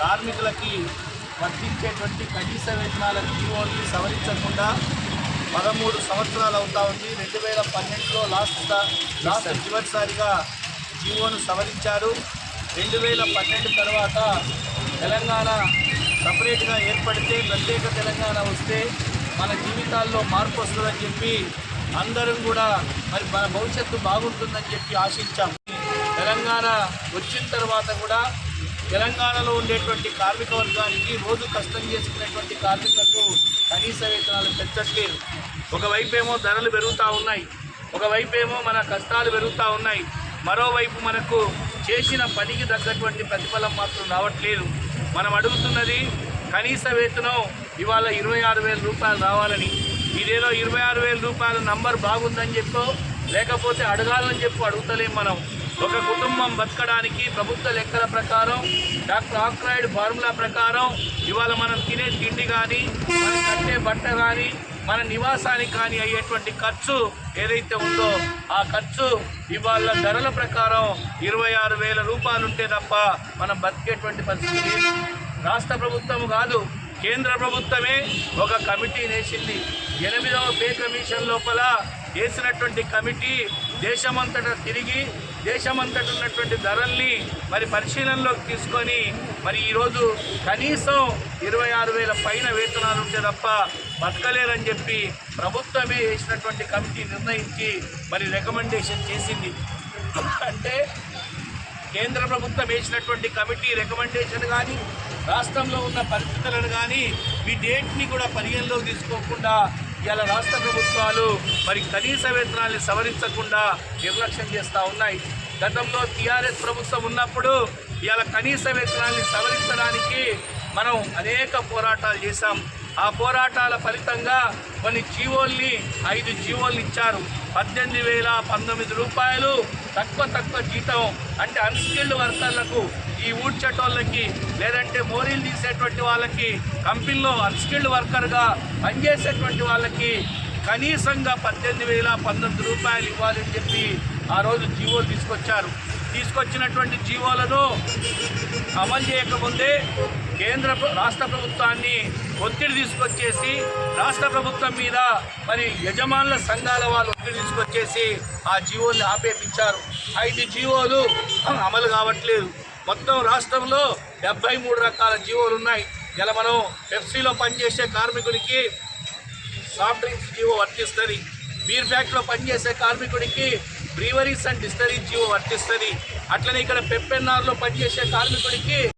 కార్మికులకి వర్తించేటువంటి కనీస వేతనాల జీవోని సవరించకుండా పదమూడు సంవత్సరాలు అవుతా ఉంది. రెండు వేల పన్నెండులో లాస్ట్ లాస్ట్ చివరిసారిగా జీవోను సవరించారు. రెండు వేల పన్నెండు తర్వాత తెలంగాణ సపరేట్గా ఏర్పడితే ప్రత్యేక తెలంగాణ వస్తే మన జీవితాల్లో మార్పు వస్తుందని చెప్పి అందరం కూడా మరి మన భవిష్యత్తు బాగుంటుందని చెప్పి ఆశించాం. తెలంగాణ వచ్చిన తర్వాత కూడా తెలంగాణలో ఉండేటువంటి కార్మిక వర్గానికి రోజు కష్టం చేసుకునేటువంటి కార్మికులకు కనీస వేతనాలు పెంచట్లేదు. ఒకవైపు ఏమో ధరలు పెరుగుతూ ఉన్నాయి. ఒకవైపు ఏమో మన కష్టాలు పెరుగుతూ ఉన్నాయి. మరోవైపు మనకు చేసిన పనికి తగ్గటువంటి ప్రతిఫలం మాత్రం రావట్లేదు. మనం అడుగుతున్నది కనీస వేతనం ఇవాళ ఇరవై ఆరు వేల రూపాయలు రావాలని. ఇదేదో ఇరవై ఆరు వేల రూపాయల నంబర్ బాగుందని చెప్పో లేకపోతే అడగాలని చెప్పు అడుగుతలేం మనం. ఒక కుటుంబం బతకడానికి ప్రభుత్వ లెక్కల ప్రకారం డాక్టర్ ఆక్రాయిడ్ ఫార్ములా ప్రకారం ఇవాళ మనం తినే తిండి కానీ మనం కట్టే బట్ట కానీ మన నివాసానికి కానీ అయ్యేటువంటి ఖర్చు ఏదైతే ఉందో ఆ ఖర్చు ఇవాళ ధరల ప్రకారం ఇరవై ఆరు వేల రూపాయలు ఉంటే తప్ప మనం బతికేటువంటి పరిస్థితి రాష్ట్ర ప్రభుత్వం కాదు కేంద్ర ప్రభుత్వమే ఒక కమిటీ వేసింది ఎనిమిదవ పే కమిషన్ లోపల వేసినటువంటి కమిటీ దేశమంతటా తిరిగి దేశమంతట ఉన్నటువంటి ధరల్ని మరి పరిశీలనలోకి తీసుకొని మరి ఈరోజు కనీసం ఇరవై ఆరు వేల పైన వేతనాలు ఉంటే తప్ప బతకలేరని చెప్పి ప్రభుత్వమే వేసినటువంటి కమిటీ నిర్ణయించి మరి రికమెండేషన్ చేసింది. అంటే కేంద్ర ప్రభుత్వం వేసినటువంటి కమిటీ రికమెండేషన్ కానీ రాష్ట్రంలో ఉన్న పరిస్థితులను కానీ వీటేటిని కూడా పరిగణలోకి తీసుకోకుండా ఇవాళ రాష్ట్ర ప్రభుత్వాలు మరి కనీస వేతనాల్ని సవరించకుండా నిర్లక్ష్యం చేస్తూ ఉన్నాయి. గతంలో టీఆర్ఎస్ ప్రభుత్వం ఉన్నప్పుడు ఇవాళ కనీస వేతనాల్ని సవరించడానికి మనం అనేక పోరాటాలు చేశాం. ఆ పోరాటాల ఫలితంగా కొన్ని జీవోల్ని ఐదు జీవోల్ని ఇచ్చారు. పద్దెనిమిది వేల పంతొమ్మిది రూపాయలు తక్కువ తక్కువ జీతం అంటే అన్స్కిల్డ్ వర్కర్లకు ఈ ఊడ్చేటోళ్ళకి లేదంటే మోరీలు తీసేటువంటి వాళ్ళకి కంపెనీలో అన్స్కిల్డ్ వర్కర్గా పనిచేసేటువంటి వాళ్ళకి కనీసంగా పద్దెనిమిది వేల పంతొమ్మిది రూపాయలు ఇవ్వాలని చెప్పి ఆ రోజు జీవోలు తీసుకొచ్చారు. తీసుకొచ్చినటువంటి జీవోలను అమలు చేయకముందే కేంద్ర రాష్ట్ర ప్రభుత్వాన్ని ఒత్తిడి తీసుకొచ్చేసి రాష్ట్ర ప్రభుత్వం మీద మరి యజమానుల సంఘాల వాళ్ళు ఒత్తిడి తీసుకొచ్చేసి ఆ జీవోల్ని ఆపేపించారు. ఐదు జీవోలు అమలు కావట్లేదు. మొత్తం రాష్ట్రంలో డెబ్బై మూడు రకాల జీవోలు ఉన్నాయి. ఇలా మనం పెప్సీలో పనిచేసే కార్మికుడికి సాఫ్ట్ డ్రింక్స్ జీవో వర్తిస్తుంది. బీర్ ఫ్యాక్టరీలో పనిచేసే కార్మికుడికి బ్రీవరీస్ అండ్ డిస్టరీస్ జీవో వర్తిస్తుంది. అట్లనే ఇక్కడ పెప్పెన్నార్లో పనిచేసే కార్మికుడికి